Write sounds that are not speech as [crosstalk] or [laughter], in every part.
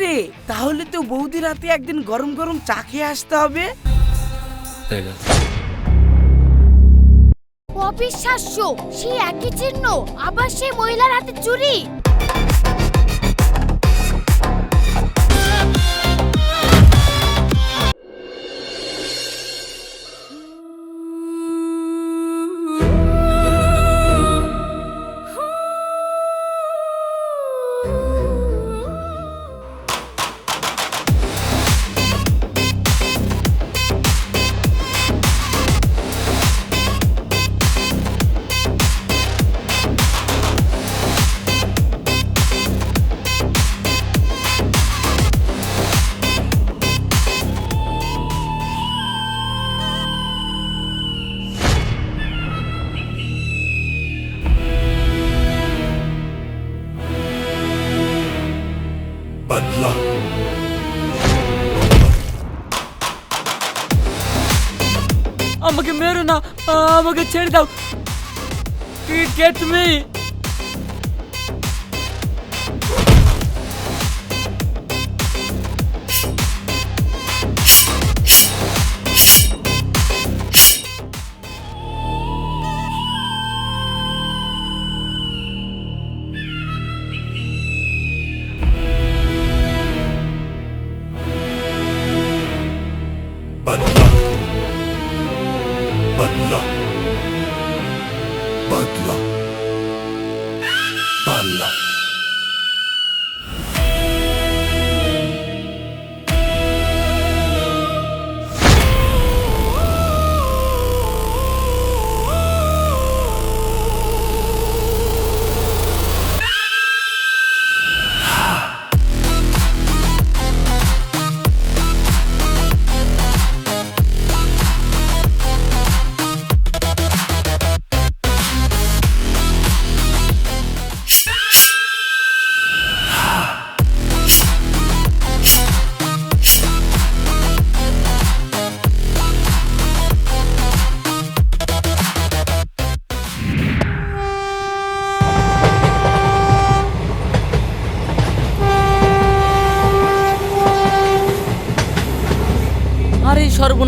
রে তাহলে তো বৌদি রাতে একদিন গরম গরম চা খেয়ে আসতে হবে। অবিশ্বাস্য সে একই চিহ্ন আবার সেই মহিলার হাতে চুরি? আমাকে মেরো না আমাকে ছেড়ে দাও কে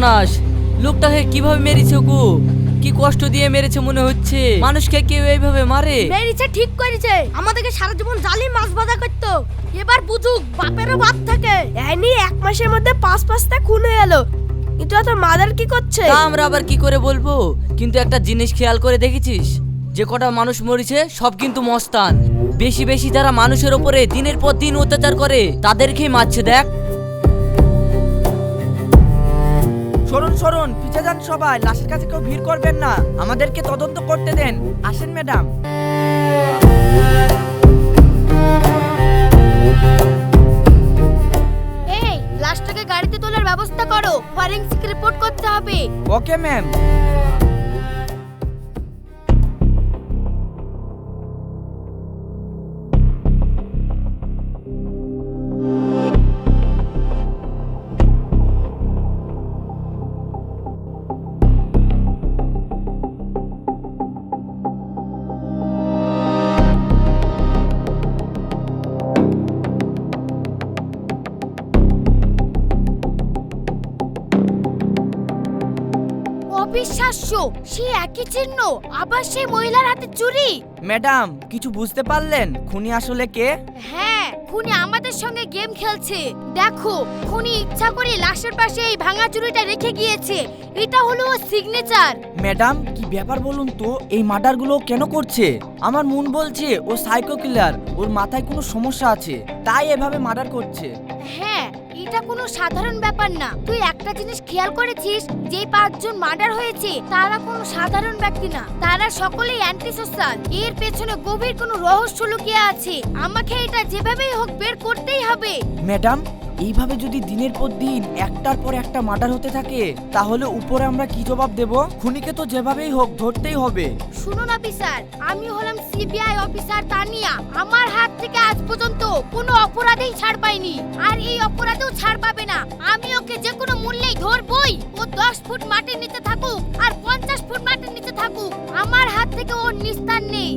সর্বনাশ। লোকটাকে কীভাবে মেরেছে গো? কি কষ্ট দিয়ে মেরেছে মনে হচ্ছে? মানুষকে কেউ এইভাবে মারে? মেরিছে ঠিক করেছে। আমাদেরকে সারা জীবন জালি মাছ বাঁধা করতো। এবার বুঝুক বাপেরও বাপ থাকে। এনি এক মাসের মধ্যে পাঁচ পাঁচটা খুন হয়ে এলো। কিন্তু এত মাদার কি করছে? তা আমরা আবার কি করে বলব? কিন্তু একটা জিনিস খেয়াল করে দেখেছিস? যে কটা মানুষ মরেছে সব কিন্তু মস্তান। বেশি বেশি যারা মানুষের ওপরে দিনের পর দিন অত্যাচার করে তাদেরকেই মারছে দেখ। সরুন সরুন পিছে যান সবাই লাশের কাছে কেউ ভিড় করবেন না। আমাদেরকে তদন্ত করতে দেন। আসেন ম্যাডাম। এই লাশটাকে গাড়িতে তোলার ব্যবস্থা করো। ফরেন্সিক রিপোর্ট করতে হবে। Okay ma'am. সেই একই চিহ্ন আবার সেই মহিলার হাতে চুরি। ম্যাডাম কিছু বুঝতে পারলেন? খুনি আসলে কে? হ্যাঁ খুনি আমাদের সঙ্গে গেম খেলছে। দেখো খুনি ইচ্ছা করে লাশের পাশে এই ভাঙা চুরিটা রেখে গিয়েছে। এটা হলো ওর সিগনেচার ম্যাডাম কি ব্যাপার বলুন তো? এই মার্ডারগুলো কেন করছে? আমার মন বলছে ও সাইকো কিলার ওর মাথায় কোনো সমস্যা আছে তাই এভাবে মার্ডার করছে। এটা কোনো সাধারণ ব্যাপার না। তুই একটা জিনিস খেয়াল করেছিস যে পাঁচজন মার্ডার হয়েছে, তারা কোনো সাধারণ ব্যক্তি না। তারা সকলেই অ্যান্টি সোশ্যাল এর পেছনে গভীর কোনো রহস্য লুকিয়ে আছে। আমাকে এটা যেভাবেই হোক বের করতেই হবে। ম্যাডাম এইভাবে যদি দিনের পর দিন একটার পর একটা মার্ডার হতে থাকে, তাহলে উপরে আমরা কি জবাব দেব? খুনিকে তো যেভাবেই হোক ধরতেই হবে। শুনুন অফিসার, আমি হলাম সিবিআই অফিসার তানিয়া। আমার হাত থেকে আজ পর্যন্ত কোনো অপরাধেই ছাড় পাইনি। আর এই অপরাধেও ছাড় পাবে না। আমি ওকে যে কোনো মূল্যেই ধরবই। ও দশ ফুট মাটির নিচে থাকুক আর পঞ্চাশ ফুট মাটির নিচে থাকুক। আমার হাত থেকে ওর নিস্তার নেই।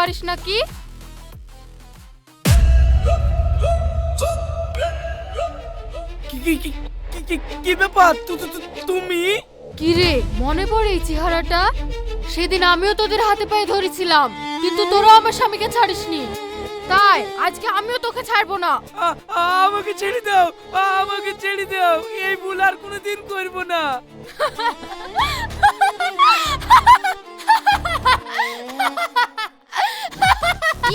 পারিস নাকি? কি ব্যাপার? তুমি? কি রে মনে পড়ে এই চেহারাটা? সেদিন আমিও তোদের হাতে পায়ে ধরেছিলাম কিন্তু তোরা আমার স্বামীকে ছাড়িসনি। তাই আজকে আমিও তোকে ছাড়বো না। আমাকে ছেড়ে দাও আমাকে ছেড়ে দাও এই ভুল আর কোনোদিন করব না। [laughs]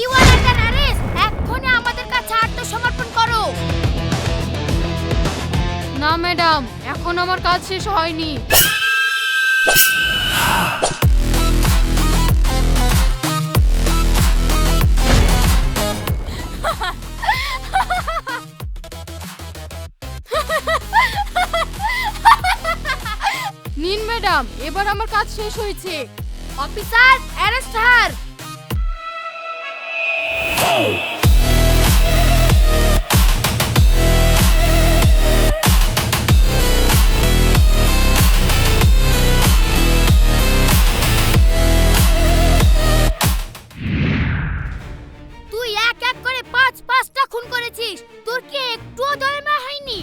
ইউ আর আন্ডার অ্যারেস্ট এক্ষুনি আমাদের কাছে আত্মসমর্পণ করো। না ম্যাডাম এখন আমার কাজ শেষ হয়নি। নিন ম্যাডাম এবার আমার কাজ শেষ হয়েছে। অফিসার অ্যারেস্ট হার তুই এক এক করে পাঁচ পাঁচটা খুন করেছিস। তোর কি একটুও দয়মা হয়নি?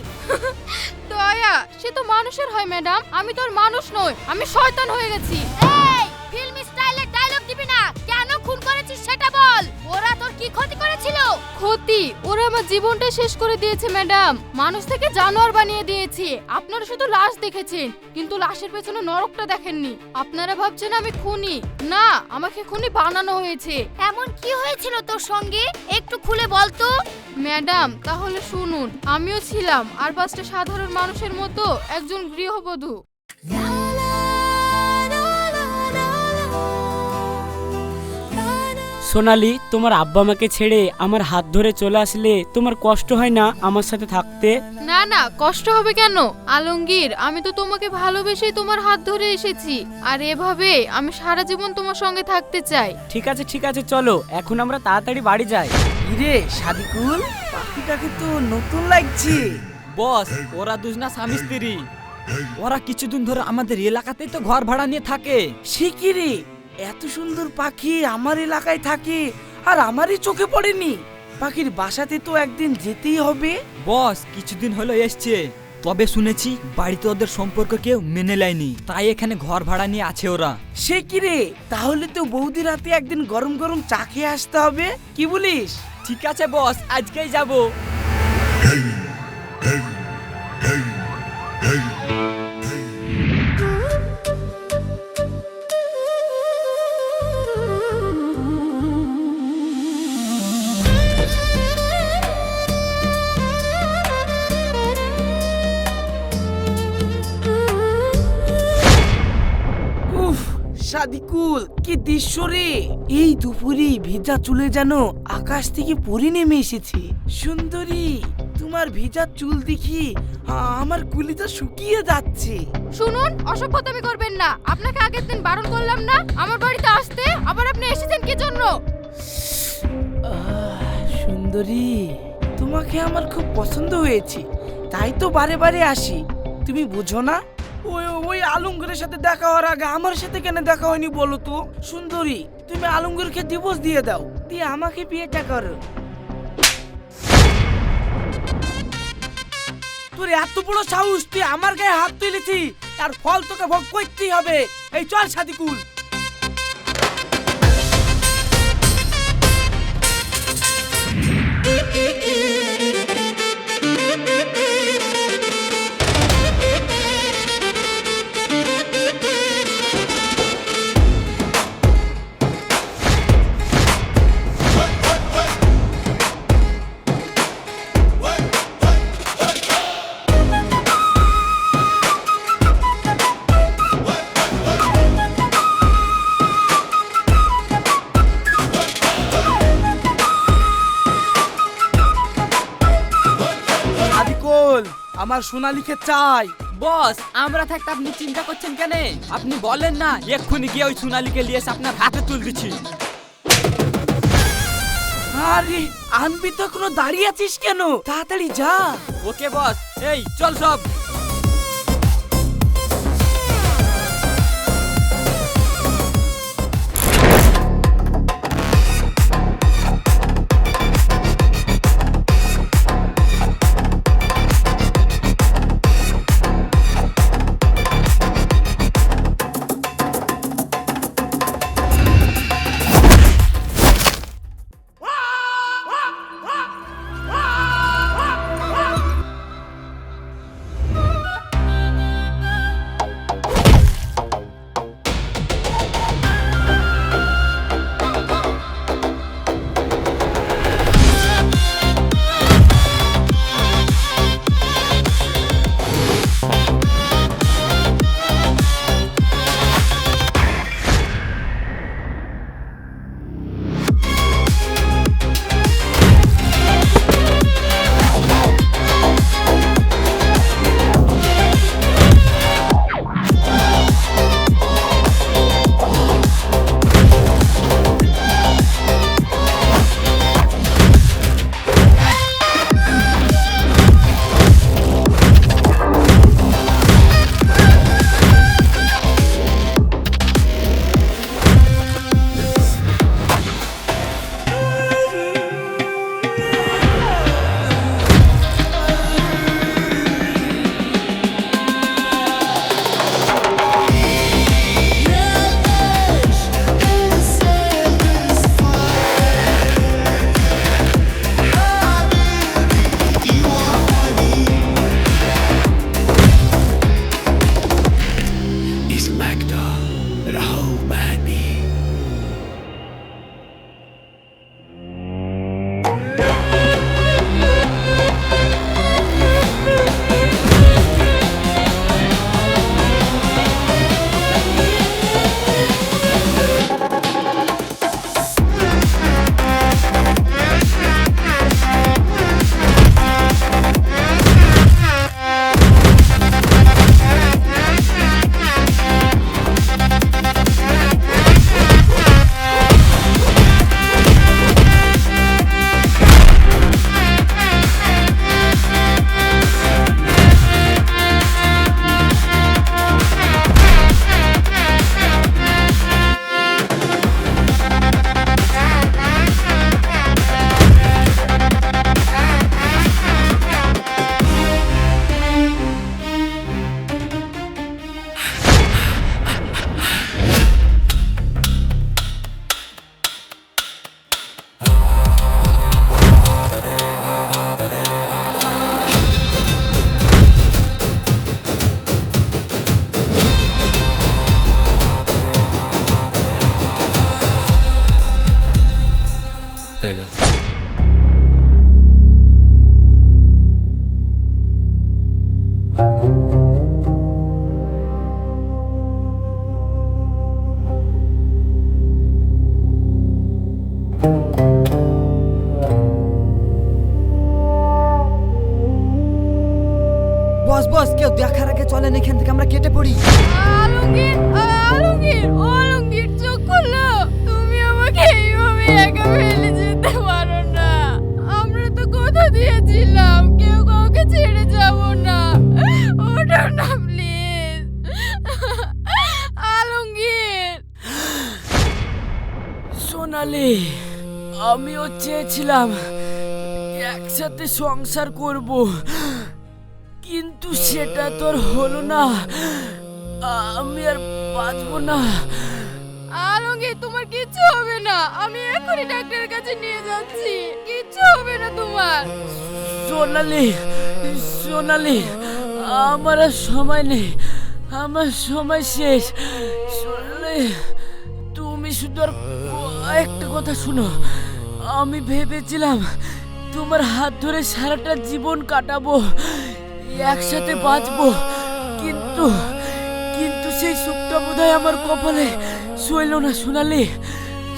[laughs] দয়া সে তো মানুষের হয় ম্যাডাম। আমি তোর মানুষ নই আমি শয়তান হয়ে গেছি। এই ফিল্ম স্টাইলে করেছিস সেটা বল। ওরা তোর কি ক্ষতি করেছিল? ক্ষতি? ওরা আমার জীবনটা শেষ করে দিয়েছে ম্যাডাম। মানুষ থেকে জানোয়ার বানিয়ে দিয়েছে। আপনারা শুধু লাশ দেখেছেন কিন্তু লাশের পেছনে নরকটা দেখেননি। আপনারা ভাবছেন আমি খুনি। না আমাকে খুনি বানানো হয়েছে। এমন কি হয়েছিল তোর সঙ্গে? একটু খুলে বল তো। ম্যাডাম তাহলে শুনুন। আমিও ছিলাম আর পাঁচটা সাধারণ মানুষের মতো একজন গৃহবধূ। সোনালি তোমার আব্বা আমাকে ছেড়ে আমার হাত ধরে চলে আসলে তোমার কষ্ট হয় না আমার সাথে থাকতে? না না কষ্ট হবে কেন? আলমগীর আমি তো তোমাকে ভালোবেসে তোমার হাত ধরে এসেছি। আর এভাবে আমি সারা জীবন তোমার সঙ্গে থাকতে চাই। ঠিক আছে ঠিক আছে চলো এখন আমরা তাড়াতাড়ি বাড়ি যাই। ইরে সাদিকুল? পাখিটাকে তো নতুন লাগছে। বস ওরা দুজনা স্বামী স্ত্রী। ওরা কিছুদিন ধরে আমাদের এলাকাতেই তো ঘর ভাড়া নিয়ে থাকে। সে কি রে? এত সুন্দর পাখি আমার এলাকায় থাকে আর আমারই চোখে পড়েনি। পাখির বাসাতে তো একদিন যেতেই হবে। বস কিছুদিন হলো এসছে। তবে শুনেছি বাড়িতে ওদের সম্পর্ক কেউ মেনে নেয়নি। তাই এখানে ঘর ভাড়া নিয়ে আছে ওরা। সে কি রে? তাহলে তো বৌদি রাতে একদিন গরম গরম চা খেয়ে আসতে হবে। কি বলিস? ঠিক আছে বস আজকেই যাব। সাদিকুল কি দৃশ্য রে? এই দুপুরে ভিজা চুলে যেন আকাশ থেকে পরি নেমে এসেছে। সুন্দরী তোমার ভিজা চুল দেখি আমার কুলিটা শুকিয়ে যাচ্ছে। শুনুন অসভ্যতামি করবেন না। আপনাকে আগের দিন বারণ করলাম না? আমার বাড়িতে আসতে আবার আপনি এসেছেন কি জন্য? আহ, সুন্দরী তোমাকে আমার খুব পছন্দ হয়েছে। তাই তো বারে বারে আসি। তুমি বুঝো না? ওই ওই আলমগীরের সাথে দেখা হওয়ার আগে আমার সাথে কেন দেখা হয়নি বলো তো? সুন্দরী, তুমি আলমগীরকে ডিভোর্স দিয়ে দাও। দিয়ে আমাকে বিয়েটা করো। তোর এত বড় সাহস, তুই আমার গায়ে হাত তুলেছি তার ফল তোকে ভোগ করতেই হবে। এই চল সাদিকুল। আমার সোনালিকে চাই। বস আমরা থাকতে আপনি চিন্তা করছেন কেন? আপনি বলেন না। এক্ষুনি গিয়ে ওই সোনালীকে নিয়ে এসে আপনার হাতে তুল দিচ্ছি। আরে আনবি তো কোনো দাঁড়িয়ে আছিস কেন? তাড়াতাড়ি যা। ওকে বস এই চল সব। সোনালি আমিও চেয়েছিলাম একসাথে সংসার করব। কিন্তু সেটা তোর হলো না। আমি আর বাঁচবো না। আলমগীর তোমার কিচ্ছু হবে না। আমি এখনই ডাক্তারের কাছে নিয়ে যাচ্ছি। কিচ্ছু হবে না তোমার। সোনালি সোনালি আমার আর সময় নেই। আমার সময় শেষ। সোনালি তুমি শুধু আর একটা কথা শোনো। আমি ভেবেছিলাম তোমার হাত ধরে সারাটা জীবন কাটাবো একসাথে বাঁচবো। কিন্তু কিন্তু সেই সুখটা বোধহয় আমার কপালে সইল না সোনালি।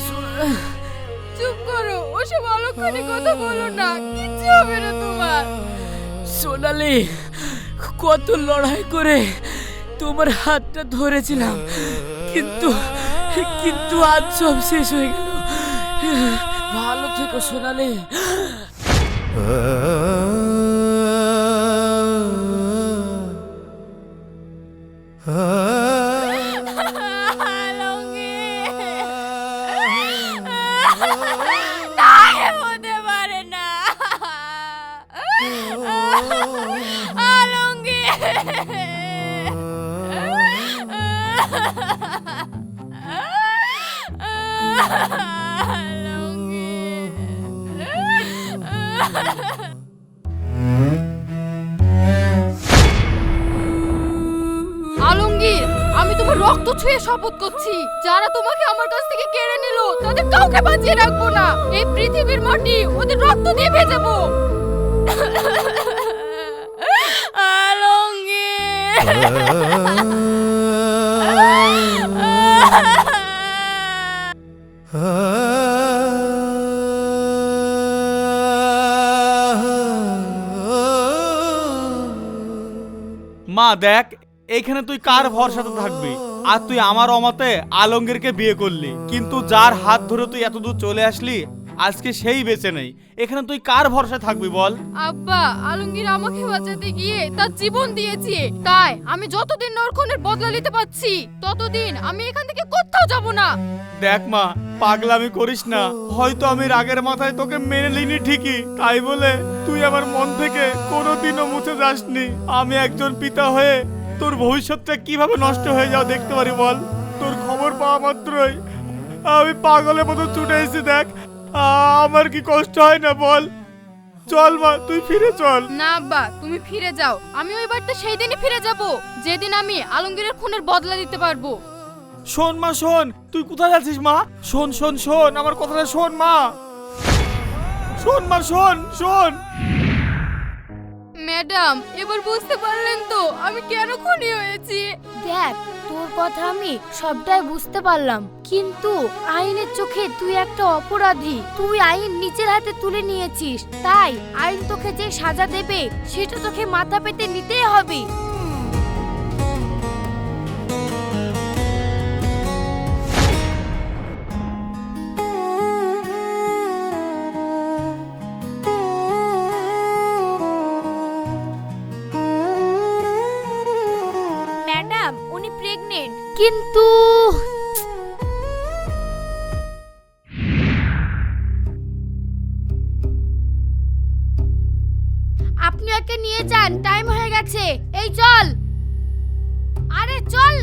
সো- চুপ করো ওসব অলক্ষণে কথা বলো না কিচ্ছু হবে না তোমার। সোনালি কত লড়াই করে তোমার হাতটা ধরেছিলাম কিন্তু কিন্তু আজ সব শেষ হয়ে গেল। ভালো থেকে সোনালি। হতে পারে না আলমগীর আমি তোমার রক্ত ছুঁয়ে শপথ করছি। যারা তোমাকে আমার কাছ থেকে কেড়ে নিল তাদের কাউকে বাঁচিয়ে রাখব না। এই পৃথিবীর মাটি ওদের রক্ত দিয়ে ভেজাবো। আলমগীর। [laughs] মা, দেখ এখানে তুই কার ভরসাতে থাকবি? আর তুই আমার অমতে আলমগীরকে বিয়ে করলি। কিন্তু যার হাত ধরে তুই এতদূর চলে আসলি আজকে সেই বেঁচে নেই। এখানে তুই কার ভরসা থাকবি বল? আব্বা আলমগীর আমাকে বাঁচাতে গিয়ে তার জীবন দিয়েছে। তাই আমি যতদিন নরকনের বদলা নিতে পারছি ততদিন আমি এখান থেকে কোথাও যাব না। দেখ মা পাগলামি করিস না। হয়তো আমি রাগের মাথায় তোকে মেনে নিনি ঠিকই। তাই বলে তুই আমার মন থেকে কোনোদিনও মুছে যাসনি। আমি একজন পিতা হয়ে তোর ভবিষ্যৎটা কীভাবে নষ্ট হয়ে যাও দেখতে পারি বল? তোর খবর পাওয়া মাত্রই আমি পাগলের মতো ছুটে এসেছি দেখ। আমার কি কষ্ট হয় না বল? চল মা তুই ফিরে চল। না আব্বা তুমি ফিরে যাও। আমি ওই বাড়িতে সেই দিনই ফিরে যাব। যেদিন আমি আলমগীরের খুনের বদলা দিতে পারব। শোন মা শোন। তুই কোথায় যাচ্ছিস মা? শোন শোন শোন। আমার কথাটা শোন মা। শোন মা শোন শোন। ম্যাডাম এবার বুঝতে পারলেন তো আমি কেন খুনি হয়েছি? দেখ, তোর কথা আমি সবটাই বুঝতে পারলাম। কিন্তু আইনের চোখে তুই একটা অপরাধী। তুই আইন নিজের হাতে তুলে নিয়েছিস। তাই আইন তোকে যে সাজা দেবে, সেটা তোকে মাথা পেতে নিতেই হবে। ম্যাডাম উনি প্রেগনেন্ট। কিন্তু আপনি ওকে নিয়ে যান টাইম হয়ে গেছে। এই চল। আরে চল।